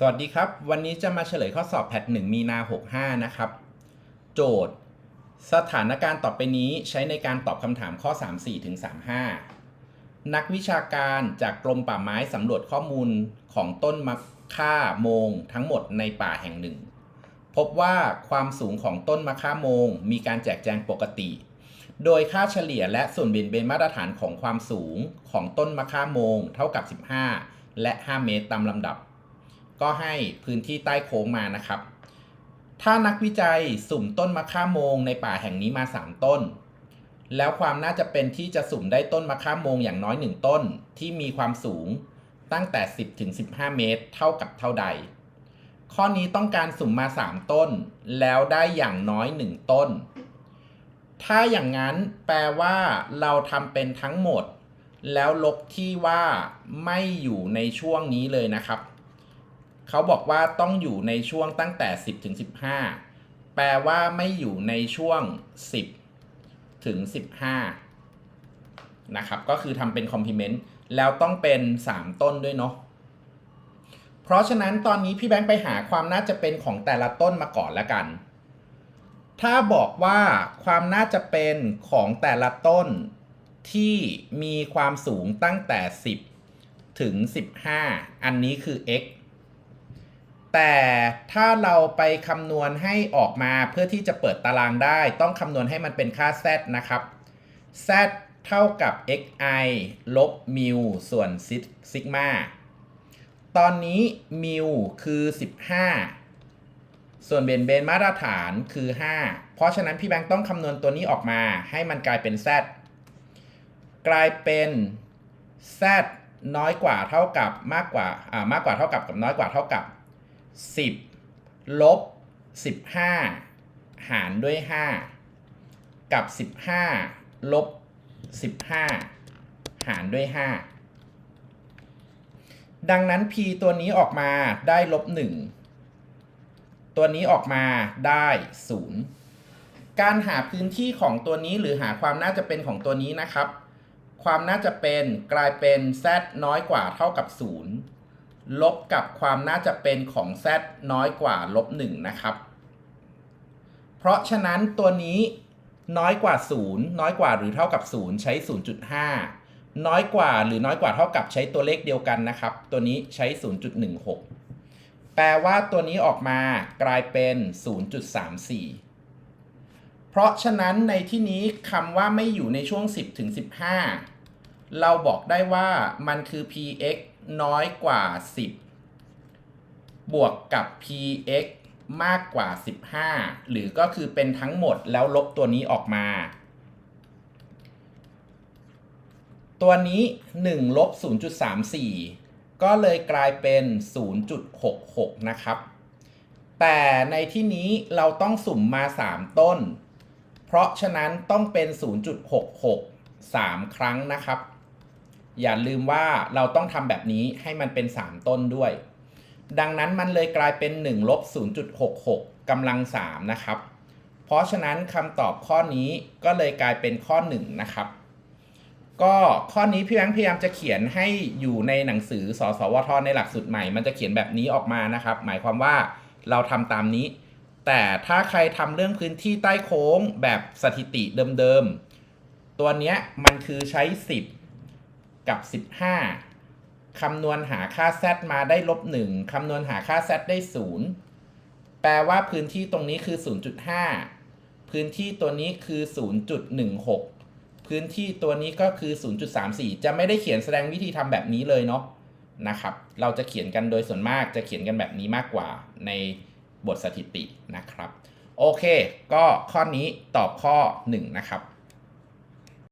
สวัสดีครับ วันนี้จะมาเฉลยข้อสอบแพท1มีนา 65 นะครับ โจทย์ สถานการณ์ต่อไปนี้ใช้ในการตอบคำถามข้อ 34ถึง35 นักวิชาการจากกรมป่าไม้สำรวจข้อมูลของต้นมะค่าโมงทั้งหมดในป่าแห่งหนึ่ง พบว่าความสูงของต้นมะค่าโมง มีการแจกแจงปกติ โดยค่าเฉลี่ยและส่วนเบี่ยงเบนมาตรฐานของความสูงของต้นมะค่าโมง เท่ากับ 15 และ 5 เมตรตามลำดับ ก็ให้พื้นที่ใต้โค้งมานะครับ ถ้านักวิจัยสุ่มต้นมะค่าโมงในป่าแห่งนี้มา 3 ต้น แล้วความน่าจะเป็นที่จะสุ่มได้ต้นมะค่าโมงอย่างน้อย 1 ต้นที่มีความสูงตั้งแต่ 10ถึง15 เมตร เท่ากับเท่าใด ข้อนี้ต้องการสุ่มมา 3 ต้น แล้วได้อย่างน้อย 1 ต้น ถ้าอย่างนั้นแปลว่าเราทำเป็นทั้งหมด แล้วลบที่ว่าไม่อยู่ในช่วงนี้เลยนะครับ เขาบอกว่าต้องอยู่ในช่วงตั้งแต่ 10ถึง15 แปลว่าไม่อยู่ในช่วง 10ถึง15 นะครับ ก็คือทำเป็นคอมพลีเมนต์แล้วต้องเป็น 3 ต้นด้วยเนาะเพราะฉะนั้นตอนนี้พี่แบงค์ไปหาความน่าจะเป็นของแต่ละต้นมาก่อนแล้วกัน ถ้าบอกว่าความน่าจะเป็นของแต่ละต้นที่มีความสูงตั้งแต่ 10 ถึง 15 อันนี้คือ x แต่ถ้าเราไปคำนวณให้ออกมาเพื่อที่จะเปิดตารางได้ ต้องคำนวณให้มันเป็นค่า z นะครับ z เท่ากับ xi ลบมิวส่วนซิกมาตอนนี้มิวคือ 15 ส่วนเบนเบนมาตรฐานคือ 5 เพราะฉะนั้นพี่แบงค์ต้องคำนวณตัวนี้ออกมาให้มันกลายเป็น z กลายเป็น z น้อยกว่าเท่ากับมากกว่าอ่ามากกว่าเท่ากับกับน้อยกว่าเท่ากับ 10 ลบ 15 หารด้วย 5 กับ 15 ลบ 15 หารด้วย 5 ดังนั้น p ตัวนี้ออกมาได้ลบ 1 ตัวนี้ออกมาได้ 0 การหาพื้นที่ของตัวนี้หรือหาความน่าจะเป็นของตัวนี้นะครับ ความน่าจะเป็นกลายเป็น z น้อยกว่าเท่ากับ 0 ลบกับความน่าจะเป็นของ z น้อยกว่าลบ1นะครับ เพราะฉะนั้นตัวนี้น้อยกว่า 0 น้อยกว่าหรือเท่ากับ 0 ใช้ 0.5 น้อยกว่าหรือน้อยกว่าเท่ากับใช้ตัวเลขเดียวกันนะครับ ตัวนี้ใช้ 0.16 แปลว่าตัวนี้ออกมากลายเป็น 0.34 เพราะฉะนั้นในที่นี้คำว่าไม่อยู่ในช่วง 10ถึง15 เราบอกได้ว่ามันคือ px น้อยกว่า 10 บวกกับ px มากกว่า 15 หรือก็คือเป็นทั้งหมดแล้วลบตัวนี้ออกมา ตัวนี้ 1 ลบ 0.34 ก็เลยกลายเป็น 0.66 นะครับ แต่ในที่นี้เราต้องสุ่มมา 3 ต้น เพราะฉะนั้นต้องเป็น 0.66 3 ครั้งนะครับ อย่าลืมว่าเราต้องทำแบบนี้ให้มันเป็น 3 ต้นด้วย ดังนั้นมันเลยกลายเป็น1ลบ0.66กำลัง3นะครับ เพราะฉะนั้นคำตอบข้อนี้ก็เลยกลายเป็นข้อ 1 นะครับ ก็ข้อนี้พี่แบงค์พยายามจะเขียนให้อยู่ในหนังสือสสวทในหลักสูตรใหม่ มันจะเขียนแบบนี้ออกมานะครับ หมายความว่าเราทำตามนี้ แต่ถ้าใครทำเรื่องพื้นที่ใต้โค้งแบบสถิติเดิมๆตัวเนี้ยมันคือใช้ 10 กับ 15 คำนวณหาค่า z มาได้ลบ1คำนวณหาค่า z ได้ 0 แปลว่าพื้นที่ตรงนี้คือ 0.5 พื้นที่ตัวนี้คือ 0.16 พื้นที่ตัวนี้ก็คือ 0.34 จะไม่ได้เขียนแสดงวิธีทำแบบนี้เลยเนาะนะครับ เราจะเขียนกันโดยส่วนมากจะเขียนกันแบบนี้มากกว่าในบทสถิตินะครับ โอเค ก็ข้อนี้ตอบข้อ 1 นะครับ